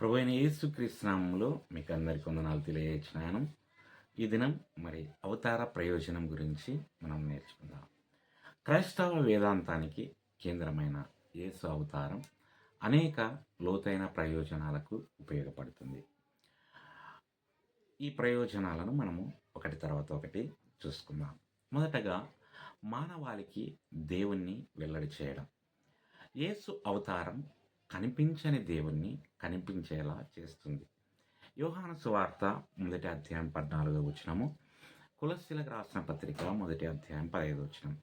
ప్రభు అయిన యేసుక్రీస్తునామంలో మీకు అందరికి వందనాలు తెలియజేసినాను ఈ దినం మరి అవతార ప్రయోజనం గురించి మనం నేర్చుకుందాం. క్రైస్తవ వేదాంతానికి కేంద్రమైన యేసు అవతారం అనేక లోతైన ప్రయోజనాలకు ఉపయోగపడుతుంది. ఈ ప్రయోజనాలను మనము ఒకటి తర్వాత ఒకటి చూసుకుందాం. మొదటగా మానవాళికి దేవుణ్ణి వెల్లడి చేయడం. యేసు అవతారం కనిపించని దేవుణ్ణి కనిపించేలా చేస్తుంది. యోహాను సువార్త మొదటి అధ్యాయం పద్నాలుగో వచ్చినము కులశీలకు రాసిన పత్రిక మొదటి అధ్యాయం పదహైదు వచ్చినం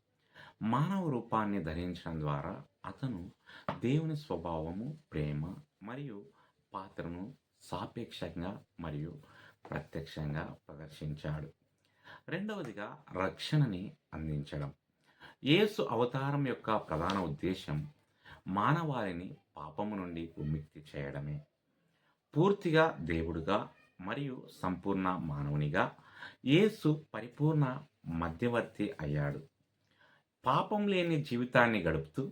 మానవ రూపాన్ని ధరించడం ద్వారా అతను దేవుని స్వభావము ప్రేమ మరియు పాత్రను సాపేక్షంగా మరియు ప్రత్యక్షంగా ప్రదర్శించాడు. రెండవదిగా రక్షణని అందించడం. యేసు అవతారం యొక్క ప్రధాన ఉద్దేశం మానవాళిని పాపము నుండి విముక్తి చేయడమే. పూర్తిగా దేవుడుగా మరియు సంపూర్ణ మానవునిగా యేసు పరిపూర్ణ మధ్యవర్తి అయ్యాడు. పాపం లేని జీవితాన్ని గడుపుతూ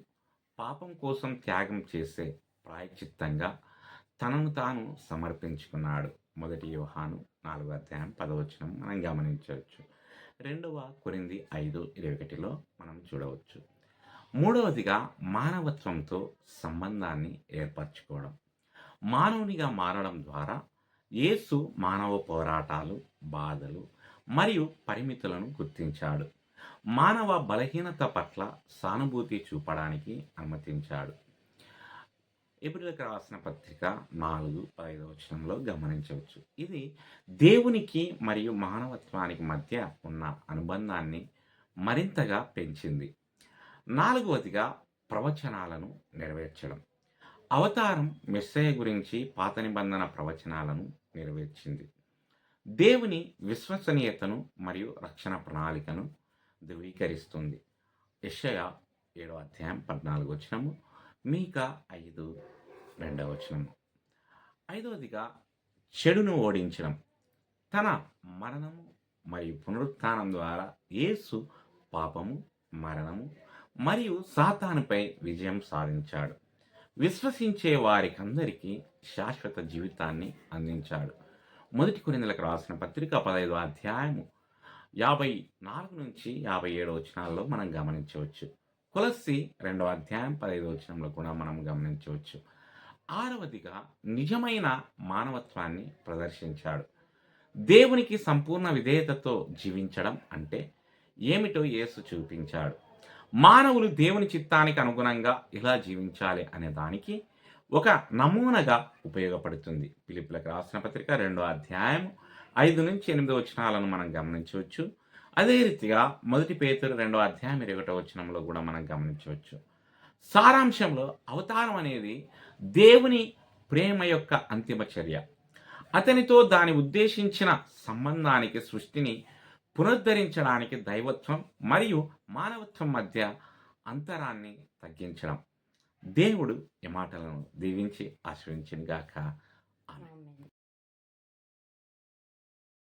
పాపం కోసం త్యాగం చేసే ప్రాయచిత్తంగా తనను తాను సమర్పించుకున్నాడు. మొదటి యోహాను నాలుగో అధ్యాయం పదవచనం మనం గమనించవచ్చు. రెండవ కొరింది ఐదు ఇరవై ఒకటిలో మనం చూడవచ్చు. మూడవదిగా మానవత్వంతో సంబంధాన్ని ఏర్పరచుకోవడం. మానవునిగా మారడం ద్వారా యేసు మానవ పోరాటాలు బాధలు మరియు పరిమితులను గుర్తించాడు. మానవ బలహీనత పట్ల సానుభూతి చూపడానికి అనుమతించాడు. ఎబ్రిలకు రాసిన పత్రిక నాలుగు ఐదవ వచనంలో గమనించవచ్చు. ఇది దేవునికి మరియు మానవత్వానికి మధ్య ఉన్న అనుబంధాన్ని మరింతగా పెంచింది. నాలుగవదిగా ప్రవచనాలను నెరవేర్చడం. అవతారం మెస్సయ గురించి పాత నిబంధన ప్రవచనాలను నెరవేర్చింది. దేవుని విశ్వసనీయతను మరియు రక్షణ ప్రణాళికను ధృవీకరిస్తుంది. యషయ ఏడో అధ్యాయం పద్నాలుగు వచనము మీక ఐదు రెండవ వచనము. ఐదవదిగా చెడును ఓడించడం. తన మరణము మరియు పునరుత్థానం ద్వారా యేసు పాపము మరణము మరియు సాతానుపై విజయం సాధించాడు. విశ్వసించే వారికందరికీ శాశ్వత జీవితాన్ని అందించాడు. మొదటి కొరిందలకు రాసిన పత్రిక పదహైదు అధ్యాయము యాభై నాలుగు నుంచి యాభై ఏడు వచనాల్లో మనం గమనించవచ్చు. కులసి రెండవ అధ్యాయం పదహైదు వచనంలో కూడా మనం గమనించవచ్చు. ఆరవదిగా నిజమైన మానవత్వాన్ని ప్రదర్శించాడు. దేవునికి సంపూర్ణ విధేయతతో జీవించడం అంటే ఏమిటో యేసు చూపించాడు. మానవులు దేవుని చిత్తానికి అనుగుణంగా ఎలా జీవించాలి అనే దానికి ఒక నమూనగా ఉపయోగపడుతుంది. పిలుపులకు రాసిన పత్రిక రెండో అధ్యాయం ఐదు నుంచి ఎనిమిది వచనాలను మనం గమనించవచ్చు. అదే రీతిగా మొదటి పేతురు రెండో అధ్యాయం ఇరవై ఒకటో వచనంలో కూడా మనం గమనించవచ్చు. సారాంశంలో అవతారం అనేది దేవుని ప్రేమ యొక్క అంతిమ చర్య. అతనితో దాని ఉద్దేశించిన సంబంధానికి సృష్టిని పునరుద్ధరించడానికి దైవత్వం మరియు మానవత్వం మధ్య అంతరాన్ని తగ్గించడం. దేవుడు ఈ మాటలను దీవించి ఆశ్రయించినగాక